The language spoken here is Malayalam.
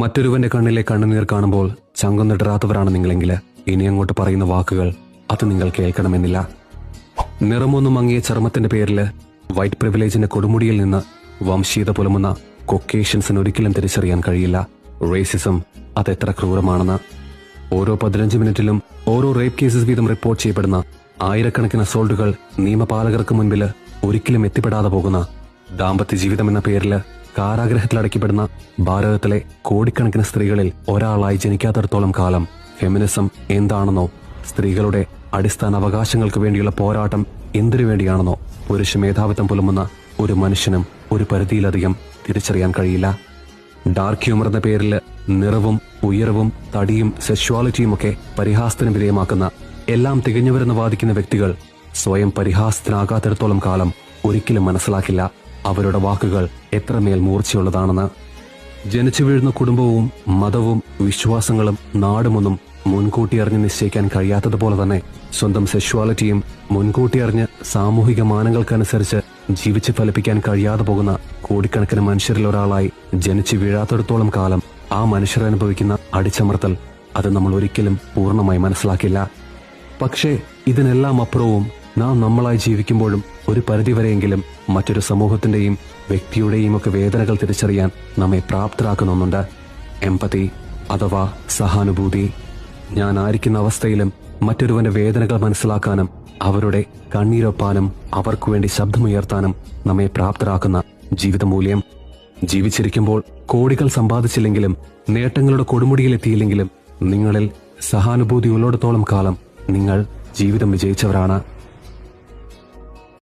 മറ്റൊരുവന്റെ കണ്ണിലെ കണ്ണുനീർ കാണുമ്പോൾ ചങ്കൊന്നിടരാത്തവരാണ് നിങ്ങളെങ്കിൽ ഇനി അങ്ങോട്ട് പറയുന്ന വാക്കുകൾ അത് നിങ്ങൾ കേൾക്കണമെന്നില്ല. നിറമൊന്നും മങ്ങിയ ചർമ്മത്തിന്റെ പേരിൽ വൈറ്റ് പ്രിവിലേജിന്റെ കൊടുമുടിയിൽ നിന്ന് വംശീയത പുലമുന്ന കൊക്കേഷ്യൻസിന് ഒരിക്കലും തിരിച്ചറിയാൻ കഴിയില്ല. റേസിസം അത് എത്ര ക്രൂരമാണെന്ന്. ഓരോ പതിനഞ്ച് മിനിറ്റിലും ഓരോ റേപ്പ് കേസസ് വീതം റിപ്പോർട്ട് ചെയ്യപ്പെടുന്ന ആയിരക്കണക്കിന് അസോൾട്ടുകൾ നിയമപാലകർക്ക് മുൻപിൽ ഒരിക്കലും എത്തിപ്പെടാതെ പോകുന്ന ദാമ്പത്യ ജീവിതം എന്ന പേരിൽ കാരാഗ്രഹത്തിൽ അടയ്ക്കപ്പെടുന്ന ഭാരതത്തിലെ കോടിക്കണക്കിന് സ്ത്രീകളിൽ ഒരാളായി ജനിക്കാത്തിടത്തോളം കാലം ഫെമിനിസം എന്താണെന്നോ സ്ത്രീകളുടെ അടിസ്ഥാന അവകാശങ്ങൾക്ക് വേണ്ടിയുള്ള പോരാട്ടം എന്തിനു വേണ്ടിയാണെന്നോ പുരുഷ മേധാവിത്വം പുലമുന്ന ഒരു മനുഷ്യനും ഒരു പരിധിയിലധികം തിരിച്ചറിയാൻ കഴിയില്ല. ഡാർക്ക് ഹ്യൂമർ എന്ന പേരിൽ നിറവും ഉയരവും തടിയും സെക്ഷുവാലിറ്റിയും ഒക്കെ പരിഹാസത്തിന് വിധേയമാക്കുന്ന എല്ലാം തികഞ്ഞവരെന്ന് വാദിക്കുന്ന വ്യക്തികൾ സ്വയം പരിഹാസത്തിനാകാത്തിടത്തോളം കാലം ഒരിക്കലും മനസ്സിലാക്കില്ല. അവരുടെ വാക്കുകൾ എത്രമേൽ മൂർച്ചയുള്ളതാണെന്ന്. ജനിച്ചു വീഴുന്ന കുടുംബവും മതവും വിശ്വാസങ്ങളും നാടുമൊന്നും മുൻകൂട്ടി അറിഞ്ഞ് നിശ്ചയിക്കാൻ കഴിയാത്തതുപോലെ തന്നെ സ്വന്തം സെക്ഷുവാലിറ്റിയും മുൻകൂട്ടി അറിഞ്ഞ് സാമൂഹിക മാനങ്ങൾക്കനുസരിച്ച് ജീവിച്ച് ഫലിപ്പിക്കാൻ കഴിയാതെ പോകുന്ന കോടിക്കണക്കിന് മനുഷ്യരിൽ ഒരാളായി ജനിച്ചു വീഴാത്തിടത്തോളം കാലം ആ മനുഷ്യർ അനുഭവിക്കുന്ന അടിച്ചമർത്തൽ അത് നമ്മൾ ഒരിക്കലും പൂർണമായി മനസ്സിലാക്കില്ല. പക്ഷേ ഇതിനെല്ലാം അപ്പുറവും നാം നമ്മളായി ജീവിക്കുമ്പോഴും ഒരു പരിധിവരെയെങ്കിലും മറ്റൊരു സമൂഹത്തിന്റെയും വ്യക്തിയുടെയും ഒക്കെ വേദനകൾ തിരിച്ചറിയാൻ നമ്മെ പ്രാപ്തരാക്കുന്ന ഒന്നുണ്ട് എമ്പതി അഥവാ സഹാനുഭൂതി. ഞാൻ ആയിരിക്കുന്ന അവസ്ഥയിലും മറ്റൊരുവന്റെ വേദനകൾ മനസ്സിലാക്കാനും അവരുടെ കണ്ണീരൊപ്പാനും അവർക്കു വേണ്ടി ശബ്ദമുയർത്താനും നമ്മെ പ്രാപ്തരാക്കുന്ന ജീവിതമൂല്യം. ജീവിച്ചിരിക്കുമ്പോൾ കോടികൾ സമ്പാദിച്ചില്ലെങ്കിലും നേട്ടങ്ങളുടെ കൊടുമുടിയിലെത്തിയില്ലെങ്കിലും നിങ്ങളിൽ സഹാനുഭൂതി ഉള്ളിടത്തോളം കാലം നിങ്ങൾ ജീവിതം വിജയിച്ചവരാണ്.